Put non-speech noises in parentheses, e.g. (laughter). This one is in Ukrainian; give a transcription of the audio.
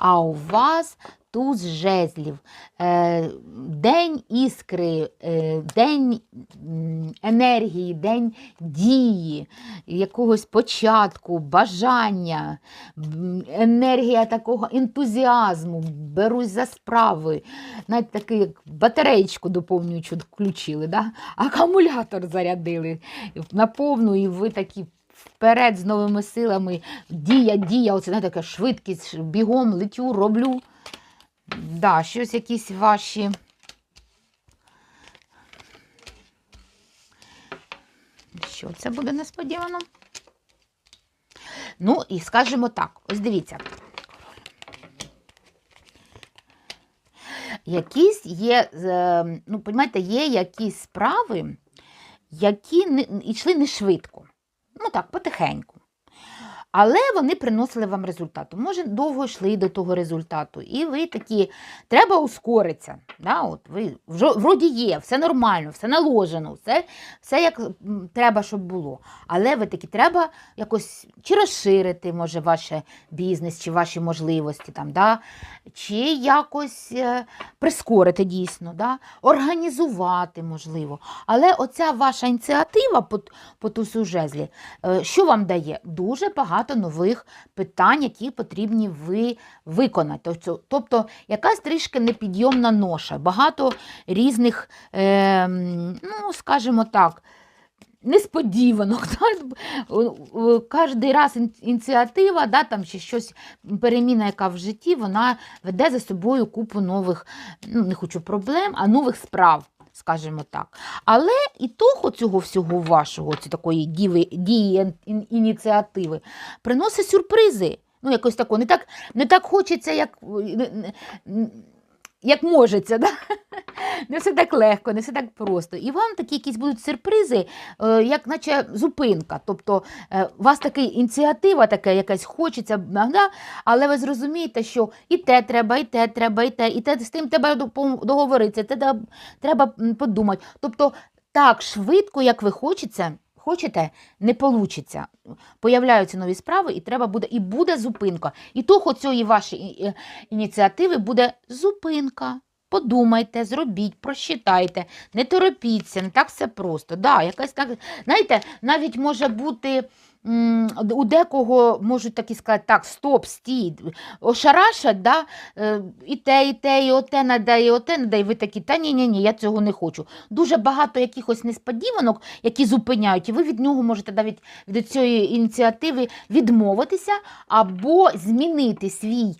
а у вас туз жезлів, е, день іскри, е, день енергії, день дії, якогось початку, бажання, енергія такого ентузіазму, берусь за справи. Навіть такий як батареєчку доповнюючу включили, да? акумулятор зарядили на повну, і ви такі вперед з новими силами. Дія, дія, оце знаєте, така швидкість, бігом летю, роблю. Да, щось якісь ваші. Що це буде несподівано? Ну, і скажімо так, ось дивіться. Якісь є, е, ну, розумієте, є якісь справи, які не, йшли не швидко. Ну так, потихеньку. Але вони приносили вам результат. Може, довго йшли до того результату. І ви такі, треба ускоритися. Да? От ви вроді є, все нормально, все наложено, все, все як треба, щоб було. Але ви такі, треба якось чи розширити, може, ваш бізнес, чи ваші можливості, там, да? чи якось е, прискорити дійсно, да? організувати, можливо. Але оця ваша ініціатива по, по жезлі, е, що вам дає? Дуже багато нових питань, які потрібні ви виконати. Тобто, якась трішки непідйомна ноша, багато різних, е, ну, скажімо так, несподіванок. (laughs) Кожен раз ініціатива, да, там, чи щось, переміна, яка в житті, вона веде за собою купу нових, ну, не хочу проблем, а нових справ. Скажімо так. Але і того цього всього вашого, ці такої діви, дії ін- ін- ініціативи, приносить сюрпризи. Ну, якось тако. Не так, не так хочеться, як, не- як можеться. Да? Не все так легко, не все так просто. І вам такі якісь будуть сюрпризи, е, як наче зупинка. Тобто е, у вас така ініціатива така якась хочеться, да? але ви зрозумієте, що і те треба, і те треба, і те, і те з тим треба договоритися, те треба подумати. Тобто так швидко, як ви хочеться, хочете, не вийде. Появляються нові справи, і треба буде, і буде зупинка. І того цієї вашої е, ініціативи буде зупинка. Подумайте, зробіть, просчитайте, не торопіться, не так все просто. Да, якась так, знаєте, навіть може бути у декого можуть такі сказати, так, стоп, стій, ошарашать, да, е, і те, і те, і оте надай, і оте надай, і ви такі, та ні, ні, ні, я цього не хочу. Дуже багато якихось несподіванок, які зупиняють, і ви від нього можете навіть від цієї ініціативи відмовитися або змінити свій